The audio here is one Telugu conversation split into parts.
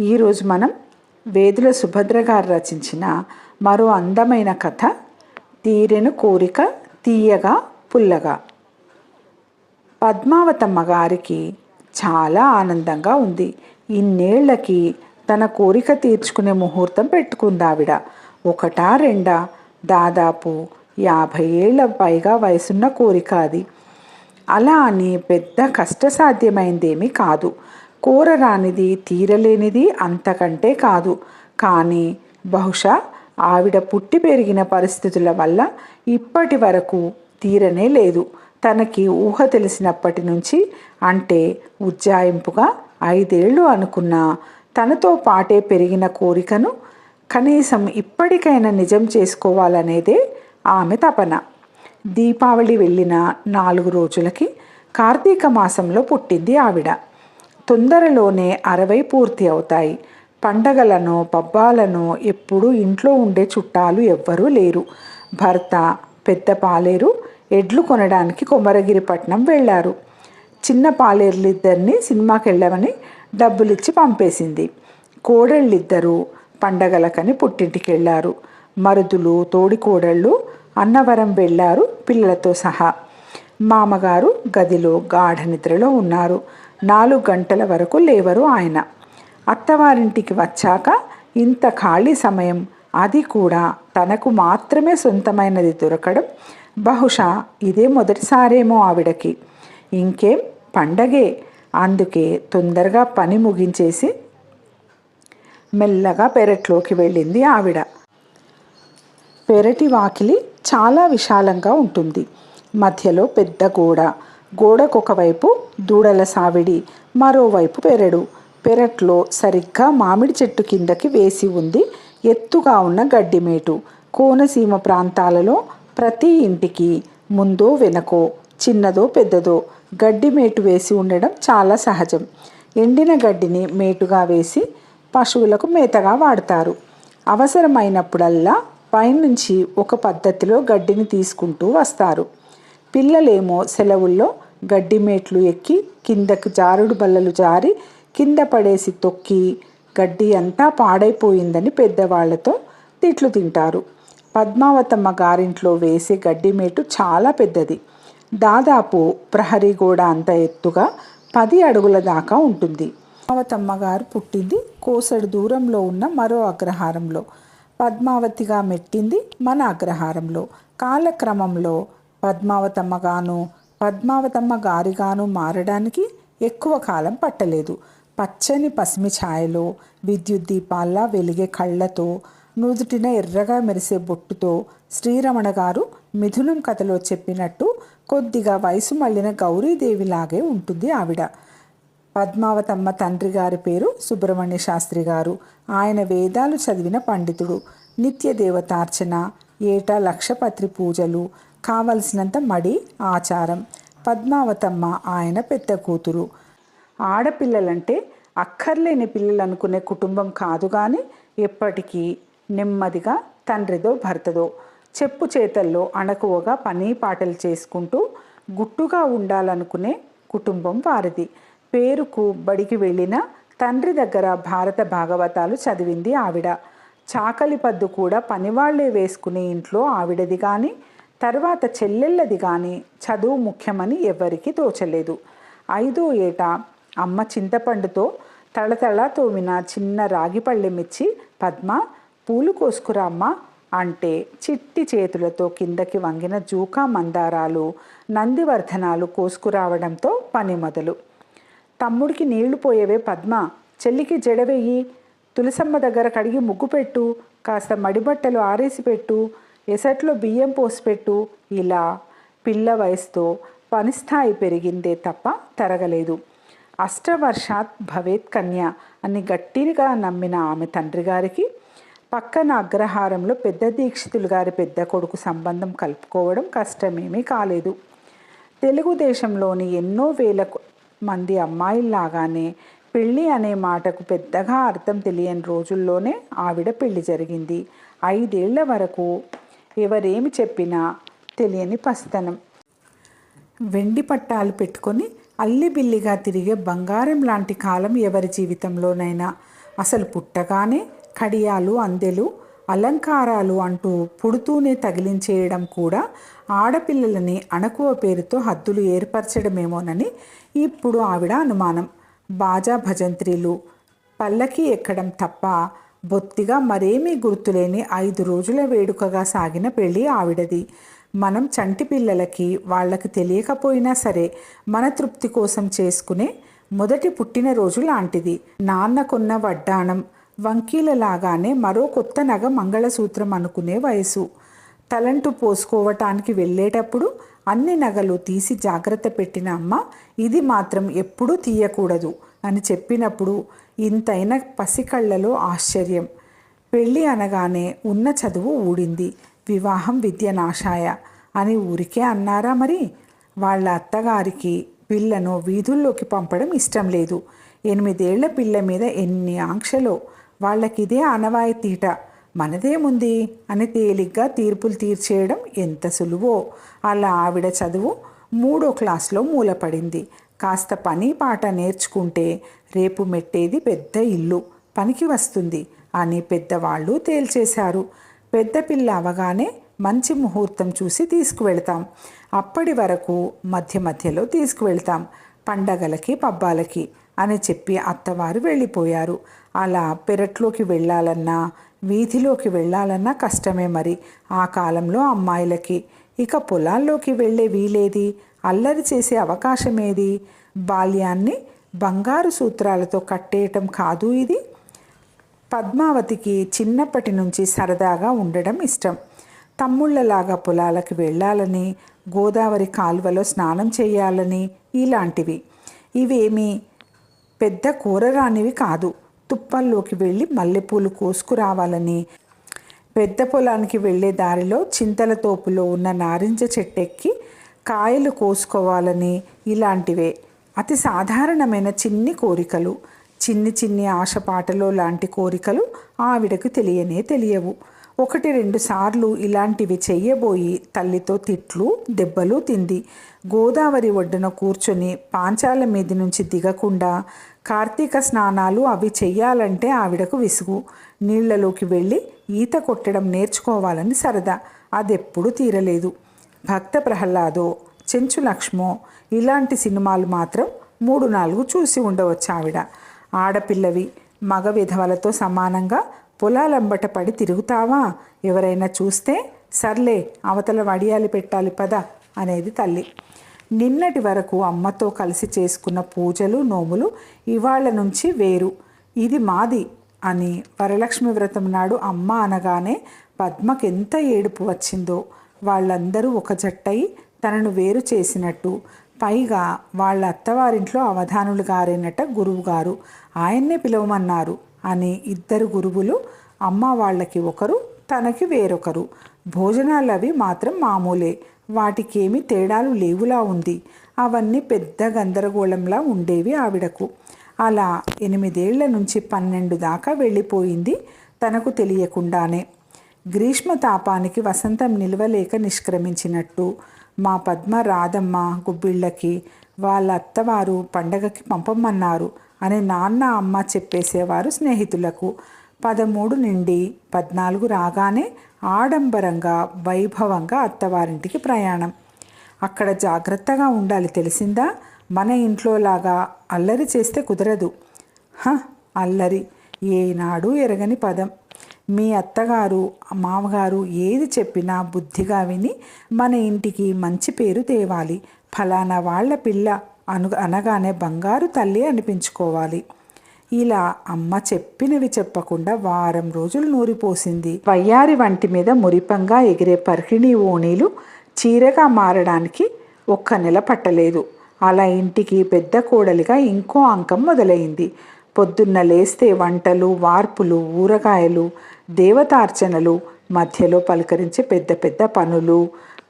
ఈరోజు మనం వేదుల సుభద్ర గారు రచించిన మరో అందమైన కథ తీరెను కోరిక తీయగా పుల్లగా. పద్మావతమ్మ గారికి చాలా ఆనందంగా ఉంది. ఇన్నేళ్ళకి తన కోరిక తీర్చుకునే ముహూర్తం పెట్టుకుంది ఆవిడ ఒకటా రెండా? దాదాపు యాభై ఏళ్ళ పైగా వయసున్న కోరిక అది. అలా అని పెద్ద కష్టసాధ్యమైందేమీ కాదు. కోరరానిది తీరలేనిది అంతకంటే కాదు. కానీ బహుశా ఆవిడ పుట్టి పెరిగిన పరిస్థితుల వల్ల ఇప్పటి వరకు తీరనే లేదు. తనకి ఊహ తెలిసినప్పటి నుంచి అంటే ఉజ్జాయింపుగా ఐదేళ్ళు అనుకున్న తనతో పాటే పెరిగిన కోరికను కనీసం ఇప్పటికైనా నిజం చేసుకోవాలనేదే ఆమె తపన. దీపావళి వెళ్ళిన నాలుగు రోజులకి కార్తీక మాసంలో పుట్టింది ఆవిడ. తొందరలోనే అరవై పూర్తి అవుతాయి. పండగలను పబ్బాలను ఎప్పుడూ ఇంట్లో ఉండే చుట్టాలు ఎవ్వరూ లేరు. భర్త పెద్ద పాలేరు ఎడ్లు కొనడానికి కొమరగిరిపట్నం వెళ్ళారు. చిన్న పాలేర్లిద్దరిని సినిమాకి వెళ్ళమని డబ్బులిచ్చి పంపేసింది. కోడళ్ళిద్దరూ పండగలకని పుట్టింటికి వెళ్ళారు మరుదులు తోడి కోడళ్ళు అన్నవరం వెళ్ళారు పిల్లలతో సహా. మామగారు గదిలో గాఢ నిద్రలో ఉన్నారు. నాలుగు గంటల వరకు లేవరు ఆయన. అత్తవారింటికి వచ్చాక ఇంత ఖాళీ సమయం అది కూడా తనకు మాత్రమే సొంతమైనది దొరకడం బహుశా ఇదే మొదటిసారేమో ఆవిడకి. ఇంకేం? పండగే. అందుకే తొందరగా పని ముగించేసి మెల్లగా పెరట్లోకి వెళ్ళింది ఆవిడ. పెరటి వాకిలి చాలా విశాలంగా ఉంటుంది. మధ్యలో పెద్ద గోడ గోడకొకవైపు దూడల సావిడి మరోవైపు పెరడు. పెరట్లో సరిగ్గా మామిడి చెట్టు కిందకి వేసి ఉంది ఎత్తుగా ఉన్న గడ్డిమేటు. కోనసీమ ప్రాంతాలలో ప్రతి ఇంటికి ముందో వెనకో చిన్నదో పెద్దదో గడ్డి మేటు వేసి ఉండడం చాలా సహజం. ఎండిన గడ్డిని మేటుగా వేసి పశువులకు మేతగా వాడతారు. అవసరమైనప్పుడల్లా పైనుంచి ఒక పద్ధతిలో గడ్డిని తీసుకుంటూ వస్తారు. పిల్లలేమో సెలవుల్లో గడ్డి మేట్లు ఎక్కి కిందకు జారుడు బల్లలు జారి కింద పడేసి తొక్కి గడ్డి అంతా పాడైపోయిందని పెద్దవాళ్ళతో తిట్లు తింటారు. పద్మావతమ్మ గారింట్లో వేసే గడ్డిమేటు చాలా పెద్దది. దాదాపు ప్రహరీ గోడ అంత ఎత్తుగా పది అడుగుల దాకా ఉంటుంది. పద్మావతమ్మ గారు పుట్టింది కోసడు దూరంలో ఉన్న మరో అగ్రహారంలో. పద్మావతిగా మెట్టింది మన అగ్రహారంలో. కాలక్రమంలో పద్మావతమ్మగాను పద్మావతమ్మ గారిగాను మారడానికి ఎక్కువ కాలం పట్టలేదు. పచ్చని పసిమి ఛాయలో విద్యుత్ దీపాల్లా వెలిగే కళ్ళతో నుదుటిన ఎర్రగా మెరిసే బొట్టుతో శ్రీరమణ గారు మిథునం కథలో చెప్పినట్టు కొద్దిగా వయసు మళ్ళిన గౌరీదేవిలాగే ఉంటుంది ఆవిడ. పద్మావతమ్మ తండ్రి గారి పేరు సుబ్రహ్మణ్య శాస్త్రి గారు. ఆయన వేదాలు చదివిన పండితుడు. నిత్య దేవతార్చన ఏటా లక్షపత్రి పూజలు కావలసినంత మడి ఆచారం. పద్మావతమ్మ ఆయన పెద్ద కూతురు. ఆడపిల్లలంటే అక్కర్లేని పిల్లలు అనుకునే కుటుంబం కాదు కానీ ఎప్పటికీ నెమ్మదిగా తండ్రిదో భర్తదో చెప్పు చేతల్లో అణకువగా పని పాటలు చేసుకుంటూ గుట్టుగా ఉండాలనుకునే కుటుంబం వారిది. పేరుకు బడికి వెళ్ళిన తండ్రి దగ్గర భారత భాగవతాలు చదివింది ఆవిడ. చాకలి పద్దు కూడా పనివాళ్ళే వేసుకునే ఇంట్లో ఆవిడది కానీ తర్వాత చెల్లెళ్ళది కానీ చదువు ముఖ్యమని ఎవ్వరికీ తోచలేదు. ఐదో ఏట అమ్మ చింతపండుతో తళతళ తోమిన చిన్న రాగి పళ్ళెమిచ్చి పద్మ పూలు కోసుకురా అమ్మ అంటే చిట్టి చేతులతో కిందకి వంగిన జూకా మందారాలు నందివర్ధనాలు కోసుకురావడంతో పని మొదలు. తమ్ముడికి నీళ్ళు పోయేవే పద్మ చెల్లికి జడవెయ్యి తులసమ్మ దగ్గర కడిగి ముగ్గు పెట్టు కాస్త మడిబట్టలు ఆరేసి పెట్టు ఎసట్లో బియ్యం పోసిపెట్టు ఇలా పిల్ల వయసుతో పనిస్థాయి పెరిగిందే తప్ప తరగలేదు. అష్టవర్షాత్ భవేత్ కన్య అని గట్టిగా నమ్మిన ఆమె తండ్రి గారికి పక్కన అగ్రహారంలో పెద్ద దీక్షితులు గారి పెద్ద కొడుకు సంబంధం కలుపుకోవడం కష్టమేమీ కాలేదు. తెలుగుదేశంలోని ఎన్నో వేల మంది అమ్మాయిల్లాగానే పెళ్ళి అనే మాటకు పెద్దగా అర్థం తెలియని రోజుల్లోనే ఆవిడ పెళ్ళి జరిగింది. ఐదేళ్ళ వరకు ఎవరేమి చెప్పినా తెలియని పస్తనం. వెండి పట్టాలు పెట్టుకొని అల్లిబిల్లిగా తిరిగే బంగారం లాంటి కాలం ఎవరి జీవితంలోనైనా. అసలు పుట్టగానే కడియాలు అందెలు అలంకారాలు అంటూ పుడుతూనే తగిలించేయడం కూడా ఆడపిల్లలని అణకువ పేరుతో హద్దులు ఏర్పరచడమేమోనని ఇప్పుడు ఆవిడ అనుమానం. బాజా భజంత్రీలు పల్లకి ఎక్కడం తప్ప బొత్తిగా మరేమీ గుర్తులేని ఐదు రోజుల వేడుకగా సాగిన పెళ్ళి ఆవిడది. మనం చంటి పిల్లలకి వాళ్ళకి తెలియకపోయినా సరే మన తృప్తి కోసం చేసుకునే మొదటి పుట్టినరోజు లాంటిది. నాన్నకున్న వడ్డాణం వంకీలలాగానే మరో కొత్త నగ మంగళసూత్రం అనుకునే వయసు. తలంటు పోసుకోవటానికి వెళ్ళేటప్పుడు అన్ని నగలు తీసి జాగ్రత్త పెట్టిన అమ్మ ఇది మాత్రం ఎప్పుడూ తీయకూడదు అని చెప్పినప్పుడు ఇంతైన పసికళ్ళలో ఆశ్చర్యం. పెళ్ళి అనగానే ఉన్న చదువు ఊడింది. వివాహం విద్య నాశాయ అని ఊరికే అన్నారా మరి? వాళ్ళ అత్తగారికి పిల్లను వీధుల్లోకి పంపడం ఇష్టం లేదు. ఎనిమిదేళ్ళ పిల్ల మీద ఎన్ని ఆంక్షలో? వాళ్ళకిదే ఆనవాయితీట. మనదేముంది? అని తేలిగ్గా తీర్పులు తీర్చేయడం ఎంత సులువో? అలా ఆవిడ చదువు మూడో క్లాస్లో మూలపడింది. కాస్త పని పాట నేర్చుకుంటే రేపు మెట్టేది పెద్ద ఇల్లు పనికి వస్తుంది అని పెద్దవాళ్ళు తేల్చేశారు. పెద్ద పిల్ల అవగానే మంచి ముహూర్తం చూసి తీసుకువెళ్తాం. అప్పటి వరకు మధ్య మధ్యలో తీసుకువెళ్తాం పండగలకి పబ్బాలకి అని చెప్పి అత్తవారు వెళ్ళిపోయారు. అలా పెరట్లోకి వెళ్ళాలన్నా వీధిలోకి వెళ్ళాలన్నా కష్టమే మరి ఆ కాలంలో అమ్మాయిలకి. ఇక పొలాల్లోకి వెళ్ళే వీలేది? అల్లరి చేసే అవకాశమేది? బాల్యాన్ని బంగారు సూత్రాలతో కట్టేయటం కాదు ఇది. పద్మావతికి చిన్నప్పటి నుంచి సరదాగా ఉండడం ఇష్టం. తమ్ముళ్ళలాగా పొలాలకు వెళ్ళాలని గోదావరి కాలువలో స్నానం చేయాలని ఇలాంటివి. ఇవేమీ పెద్ద కూరరానివి కాదు. తుప్పల్లోకి వెళ్ళి మల్లెపూలు కోసుకురావాలని పెద్ద పొలానికి వెళ్ళే దారిలో చింతల తోపులో ఉన్న నారింజ చెట్టెక్కి కాయలు కోసుకోవాలని ఇలాంటివే. అతి సాధారణమైన చిన్ని కోరికలు. చిన్ని చిన్ని ఆశపాటలో లాంటి కోరికలు ఆవిడకు తెలియనే తెలియవు. ఒకటి రెండు సార్లు ఇలాంటివి చెయ్యబోయి తల్లితో తిట్లు దెబ్బలు తింది. గోదావరి ఒడ్డున కూర్చొని పాంచాల మీద నుంచి దిగకుండా కార్తీక స్నానాలు అవి చెయ్యాలంటే ఆవిడకు విసుగు. నీళ్ళలోకి వెళ్ళి ఈత కొట్టడం నేర్చుకోవాలని సరదా. అదెప్పుడు తీరలేదు. భక్త ప్రహ్లాదో చెంచు లక్ష్మో ఇలాంటి సినిమాలు మాత్రం మూడు నాలుగు చూసి ఉండవచ్చు ఆవిడ ఆడపిల్లవి మగ విధవలతో సమానంగా పొలాలంబట పడి తిరుగుతావా? ఎవరైనా చూస్తే సర్లే అవతల వడియాలి పెట్టాలి పద అనేది తల్లి. నిన్నటి వరకు అమ్మతో కలిసి చేసుకున్న పూజలు నోములు ఇవాళ నుంచి వేరు. ఇది మాది. అని వరలక్ష్మి వ్రతం నాడు అమ్మ అనగానే పద్మకెంత ఏడుపు వచ్చిందో. వాళ్ళందరూ ఒక జట్టయి తనను వేరు చేసినట్టు. పైగా వాళ్ళ అత్తవారింట్లో అవధానులు గారైనట గురువుగారు. ఆయన్నే పిలవమన్నారు అని ఇద్దరు గురువులు అమ్మ వాళ్ళకి ఒకరు తనకి వేరొకరు. భోజనాలు అవి మాత్రం మామూలే. వాటికేమీ తేడాలు లేవులా ఉంది. అవన్నీ పెద్ద గందరగోళంలా ఉండేవి ఆవిడకు. అలా ఎనిమిదేళ్ళ నుంచి పన్నెండు దాకా వెళ్ళిపోయింది తనకు తెలియకుండానే. గ్రీష్మ తాపానికి వసంతం నిలవలేక నిష్క్రమించినట్టు మా పద్మ రాధమ్మ గుబ్బిళ్ళకి వాళ్ళ అత్తవారు పండగకి పంపమన్నారు అని నాన్న అమ్మ చెప్పేసేవారు స్నేహితులకు. పదమూడు నుండి పద్నాలుగు రాగానే ఆడంబరంగా వైభవంగా అత్తవారింటికి ప్రయాణం. అక్కడ జాగ్రత్తగా ఉండాలి తెలిసిందా? మన ఇంట్లోలాగా అల్లరి చేస్తే కుదరదు. హ అల్లరి. ఏనాడు ఎరగని పదం. మీ అత్తగారు మామగారు ఏది చెప్పినా బుద్ధిగా విని మన ఇంటికి మంచి పేరు తేవాలి. ఫలానా వాళ్ళ పిల్ల అను అనగానే బంగారు తల్లి అనిపించుకోవాలి. ఇలా అమ్మ చెప్పినవి చెప్పకుండా వారం రోజులు నూరిపోసింది వయ్యారి వంటి మీద మురిపంగా ఎగిరే పర్హిణి ఓణీలు చీరగా మారడానికి ఒక్క నెల పట్టలేదు. అలా ఇంటికి పెద్ద కోడలిగా ఇంకో అంకం మొదలైంది. పొద్దున్న లేస్తే వంటలు వార్పులు ఊరగాయలు దేవతార్చనలు మధ్యలో పలకరించే పెద్ద పెద్ద పనులు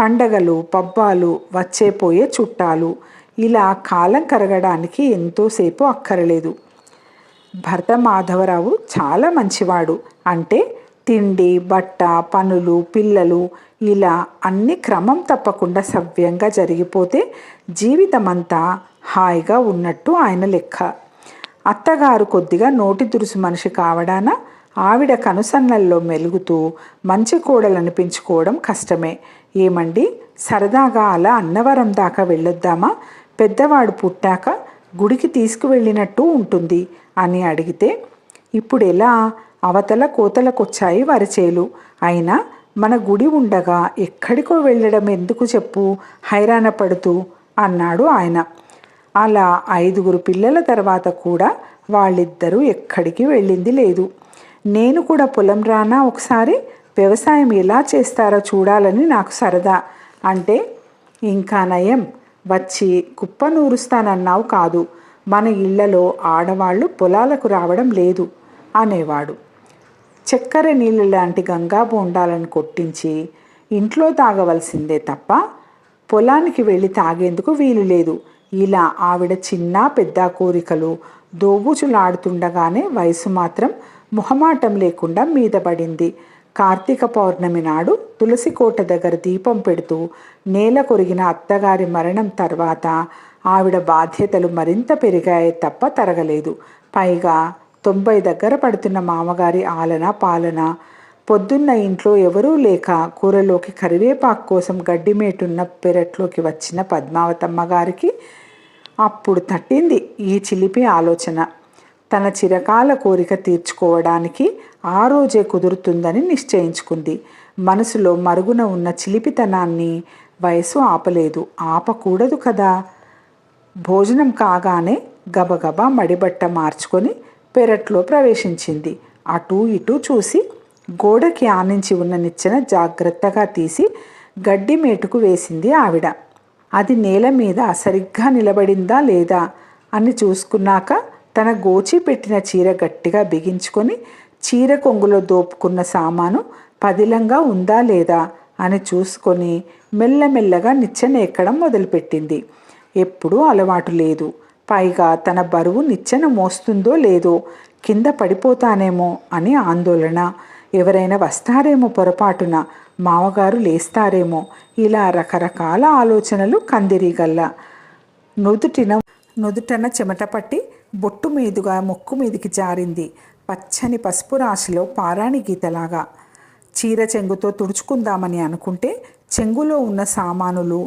పండగలు పబ్బాలు వచ్చే పోయే చుట్టాలు. ఇలా కాలం కరగడానికి ఎంతోసేపు అక్కరలేదు. భర్త మాధవరావు చాలా మంచివాడు. అంటే తిండి బట్ట పనులు పిల్లలు ఇలా అన్ని క్రమం తప్పకుండా సవ్యంగా జరిగిపోతే జీవితమంతా హాయిగా ఉన్నట్టు ఆయన లెక్క. అత్తగారు కొద్దిగా నోటి దురుసు మనిషి కావడాన ఆవిడ కనుసన్నల్లో మెలుగుతూ మంచి కోడలనిపించుకోవడం కష్టమే. ఏమండి? సరదాగా అలా అన్నవరం దాకా వెళ్ళొద్దామా? పెద్దవాడు పుట్టాక గుడికి తీసుకువెళ్ళినట్టు ఉంటుంది అని అడిగితే ఇప్పుడు ఎలా అవతల కోతలకొచ్చాయి వారి చేలు. అయినా మన గుడి ఉండగా ఎక్కడికో వెళ్ళడం ఎందుకు చెప్పు? హైరాణ పడుతూ అన్నాడు ఆయన. అలా ఐదుగురు పిల్లల తర్వాత కూడా వాళ్ళిద్దరూ ఎక్కడికి వెళ్ళింది లేదు. నేను కూడా పొలం రానా ఒకసారి? వ్యవసాయం ఎలా చేస్తారో చూడాలని నాకు సరదా. అంటే ఇంకా నయం. వచ్చి కుప్ప నూరుస్తానన్నావు కాదు. మన ఇళ్ళలో ఆడవాళ్ళు పొలాలకు రావడం లేదు అనేవాడు. చక్కెర నీళ్ళు లాంటి గంగా బోండాలను కొట్టించి ఇంట్లో తాగవలసిందే తప్ప పొలానికి వెళ్ళి తాగేందుకు వీలు లేదు. ఇలా ఆవిడ చిన్న పెద్ద కోరికలు దోబూచులాడుతుండగానే వయసు మాత్రం మొహమాటం లేకుండా మీద పడింది. కార్తీక పౌర్ణమి నాడు తులసి కోట దగ్గర దీపం పెడుతూ నేల కొరిగిన అత్తగారి మరణం తర్వాత ఆవిడ బాధ్యతలు మరింత పెరిగాయే తప్ప తరగలేదు. పైగా తొంభై దగ్గర పడుతున్న మామగారి ఆలన పాలన. పొద్దున్న ఇంట్లో ఎవరూ లేక కూరలోకి కరివేపాకు కోసం గడ్డిమేటున్న పెరట్లోకి వచ్చిన పద్మావతమ్మ గారికి అప్పుడు తట్టింది ఈ చిలిపి ఆలోచన. తన చిరకాల కోరిక తీర్చుకోవడానికి ఆ రోజే కుదురుతుందని నిశ్చయించుకుంది. మనసులో మరుగున ఉన్న చిలిపితనాన్ని వయసు ఆపలేదు. ఆపకూడదు కదా? భోజనం కాగానే గబగబా మడిబట్ట మార్చుకొని పెరట్లో ప్రవేశించింది. అటూ ఇటూ చూసి గోడకి ఆనించి ఉన్న నిచ్చెన జాగ్రత్తగా తీసి గడ్డి మేటుకు వేసింది ఆవిడ. అది నేల మీద సరిగ్గా నిలబడిందా లేదా అని చూసుకున్నాక తన గోచి పెట్టిన చీర గట్టిగా బిగించుకొని చీర కొంగులో దోపుకున్న సామాను పదిలంగా ఉందా లేదా అని చూసుకొని మెల్లమెల్లగా నిచ్చెన ఎక్కడం మొదలుపెట్టింది. ఎప్పుడూ అలవాటు లేదు. పైగా తన బరువు నిచ్చెన మోస్తుందో లేదో కింద పడిపోతానేమో అని ఆందోళన. ఎవరైనా వస్తారేమో పొరపాటున మామగారు లేస్తారేమో ఇలా రకరకాల ఆలోచనలు కందిరీగల్లా. నుదుటిన నుదుటన చెమట పట్టి బొట్టు మీదుగా ముక్కు మీదికి జారింది పచ్చని పసుపు రాశిలో పారాణి గీతలాగా. చీర చెంగుతో తుడుచుకుందామని అనుకుంటే చెంగులో ఉన్న సామానులు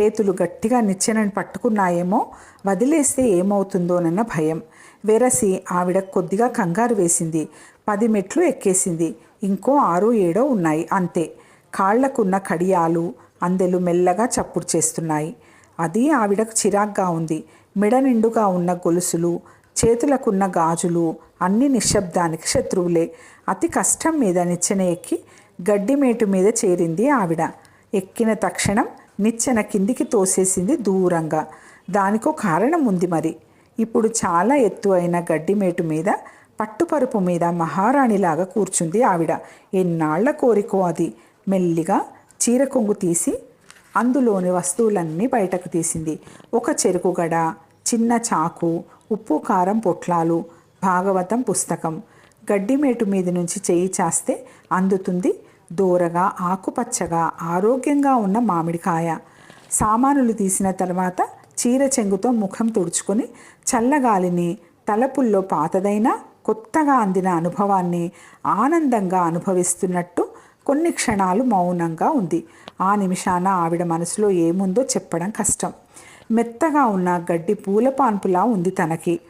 చేతులు గట్టిగా నిచ్చెనని పట్టుకున్నాయేమో వదిలేస్తే ఏమవుతుందోనన్న భయం. వెరసి ఆవిడ కొద్దిగా కంగారు వేసింది. పది మెట్లు ఎక్కేసింది. ఇంకో ఆరు ఏడో ఉన్నాయి అంతే. కాళ్ళకున్న కడియాలు అందెలు మెల్లగా చప్పుడు చేస్తున్నాయి. అది ఆవిడకు చిరాగ్గా ఉంది. మెడ నిండుగా ఉన్న గొలుసులు చేతులకున్న గాజులు అన్ని నిశ్శబ్దానికి శత్రువులే. అతి కష్టం మీద నిచ్చెన ఎక్కి గడ్డిమేటు మీద చేరింది ఆవిడ. ఎక్కిన తక్షణం నిచ్చెన కిందికి తోసేసింది దూరంగా. దానికో కారణం ఉంది మరి. ఇప్పుడు చాలా ఎత్తు అయిన గడ్డిమేటు మీద పట్టుపరుపు మీద మహారాణిలాగా కూర్చుంది ఆవిడ. ఎన్నాళ్ళ కోరికో అది. మెల్లిగా చీర కొంగు తీసి అందులోని వస్తువులన్నీ బయటకు తీసింది. ఒక చెరుకు గడ చిన్న చాకు ఉప్పు కారం పొట్లాలు భాగవతం పుస్తకం. గడ్డిమేటు మీద నుంచి చేయి చాస్తే అందుతుంది దూరగా ఆకుపచ్చగా ఆరోగ్యంగా ఉన్న మామిడికాయ. సామానులు తీసిన తర్వాత చీర చెంగుతో ముఖం తుడుచుకొని చల్లగాలిని తలపుల్లో పాతదైన కొత్తగా అందిన అనుభవాన్ని ఆనందంగా అనుభవిస్తున్నట్టు కొన్ని క్షణాలు మౌనంగా ఉంది. ఆ నిమిషాన ఆవిడ మనసులో ఏముందో చెప్పడం కష్టం. మెత్తగా ఉన్న గడ్డి పూలపాన్పులా ఉంది తనకి.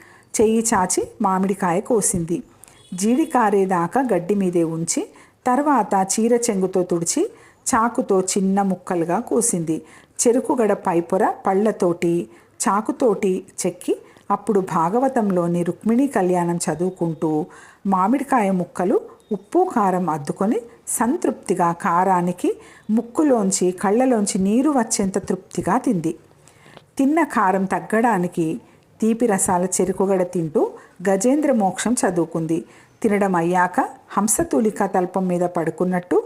చెయ్యి చాచి మామిడికాయ కోసింది. జీడికారేదాకా గడ్డి మీదే ఉంచి తర్వాత చీర చెంగుతో తుడిచి చాకుతో చిన్న ముక్కలుగా కోసింది. చెరుకుగడ పైపొర పళ్ళతోటి చాకుతోటి చెక్కి అప్పుడు భాగవతంలోని రుక్మిణీ కళ్యాణం చదువుకుంటూ మామిడికాయ ముక్కలు ఉప్పు కారం అద్దుకొని సంతృప్తిగా కారానికి ముక్కులోంచి కళ్ళలోంచి నీరు వచ్చేంత తృప్తిగా తింది. తిన్న కారం తగ్గడానికి తీపి రసాల చెరుకుగడ తింటూ గజేంద్ర మోక్షం చదువుకుంది. తినడం అయ్యాక హంసతూలిక తల్పం మీద పడుకున్నట్టు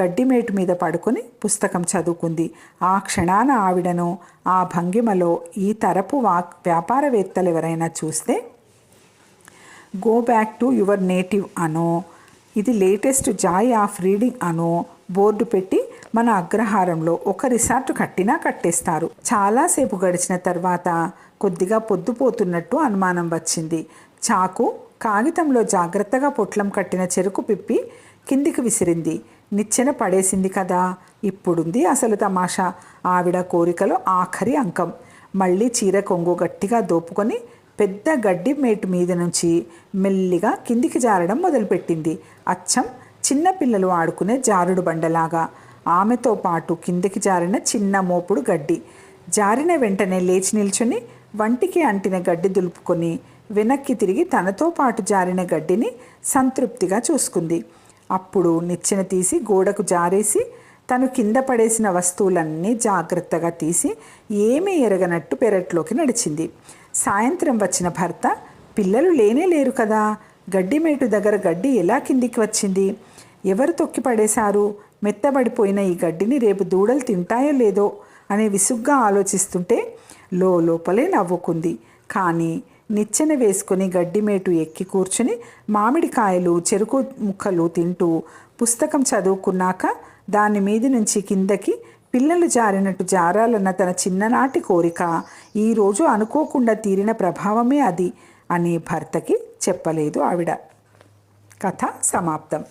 గడ్డిమేటు మీద పడుకొని పుస్తకం చదువుకుంది. ఆ క్షణాన ఆవిడను ఆ భంగిమలో ఈ తరపు వా వ్యాపారవేత్తలు ఎవరైనా చూస్తే go back to your native అనో ఇది లేటెస్ట్ జాయ్ ఆఫ్ రీడింగ్ అనో బోర్డు పెట్టి మన అగ్రహారంలో ఒక రిసార్ట్ కట్టినా కట్టేస్తారు. చాలాసేపు గడిచిన తర్వాత కొద్దిగా పొద్దుపోతున్నట్టు అనుమానం వచ్చింది. చాకు కాగితంలో జాగ్రత్తగా పొట్లం కట్టిన చెరుకు పిప్పి కిందికి విసిరింది. నిచ్చెన పడేసింది కదా. ఇప్పుడుంది అసలు తమాషా. ఆవిడ కోరికలో ఆఖరి అంకం. మళ్ళీ చీర కొంగు గట్టిగా దోపుకొని పెద్ద గడ్డి మేటు మీద నుంచి మెల్లిగా కిందికి జారడం మొదలుపెట్టింది. అచ్చం చిన్నపిల్లలు ఆడుకునే జారుడు బండలాగా. ఆమెతో పాటు కిందికి జారిన చిన్న మోపుడు గడ్డి. జారిన వెంటనే లేచి నిల్చుని వంటికి అంటిన గడ్డి దులుపుకొని వెనక్కి తిరిగి తనతో పాటు జారిన గడ్డిని సంతృప్తిగా చూసుకుంది. అప్పుడు నిచ్చెన తీసి గోడకు జారేసి తను కింద పడేసిన వస్తువులన్నీ జాగ్రత్తగా తీసి ఏమీ ఎరగనట్టు పెరట్లోకి నడిచింది. సాయంత్రం వచ్చిన భర్త పిల్లలు లేనే లేరు కదా గడ్డి మేటు దగ్గర గడ్డి ఎలా కిందికి వచ్చింది? ఎవరు తొక్కి పడేశారు? మెత్తబడిపోయిన ఈ గడ్డిని రేపు దూడలు తింటాయో లేదో? అనే విసుగ్గా ఆలోచిస్తుంటే లో లోపలే నవ్వుకుంది. కానీ నిచ్చెన వేసుకుని గడ్డిమేటు ఎక్కి కూర్చుని మామిడికాయలు చెరుకు ముక్కలు తింటూ పుస్తకం చదువుకున్నాక దాని మీది నుంచి కిందకి పిల్లలు జారినట్టు జారాలన్న తన చిన్ననాటి కోరిక. ఈరోజు అనుకోకుండా తీరిన ప్రభావమే అది అని భర్తకి చెప్పలేదు ఆవిడ. కథ సమాప్తం.